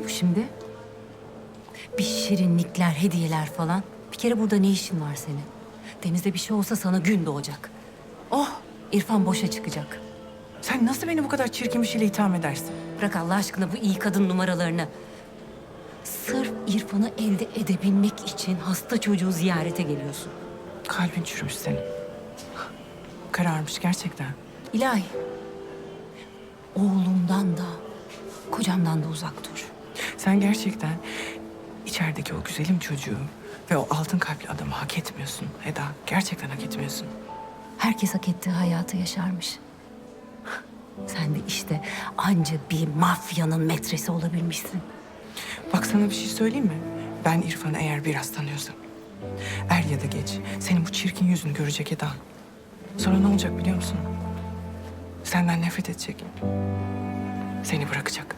Ne bu şimdi? Bir şirinlikler, hediyeler falan. Bir kere burada ne işin var senin? Denizde bir şey olsa sana gün doğacak. Oh, İrfan boşa çıkacak. Sen nasıl beni bu kadar çirkin bir şeyle itham edersin? Bırak Allah aşkına bu iyi kadın numaralarını. Sırf İrfan'ı elde edebilmek için hasta çocuğu ziyarete geliyorsun. Kalbin çürümüş senin. Kararmış gerçekten. İlahi, oğlumdan da, kocamdan da uzak dur. Sen gerçekten içerideki o güzelim çocuğu ve o altın kalpli adamı hak etmiyorsun Eda. Gerçekten hak etmiyorsun. Herkes hak ettiği hayatı yaşarmış. Sen de işte anca bir mafyanın metresi olabilmişsin. Bak sana bir şey söyleyeyim mi? Ben İrfan'ı eğer biraz tanıyorsam... ...er ya da geç senin bu çirkin yüzünü görecek Eda. Sonra ne olacak biliyor musun? Senden nefret edecek. Seni bırakacak.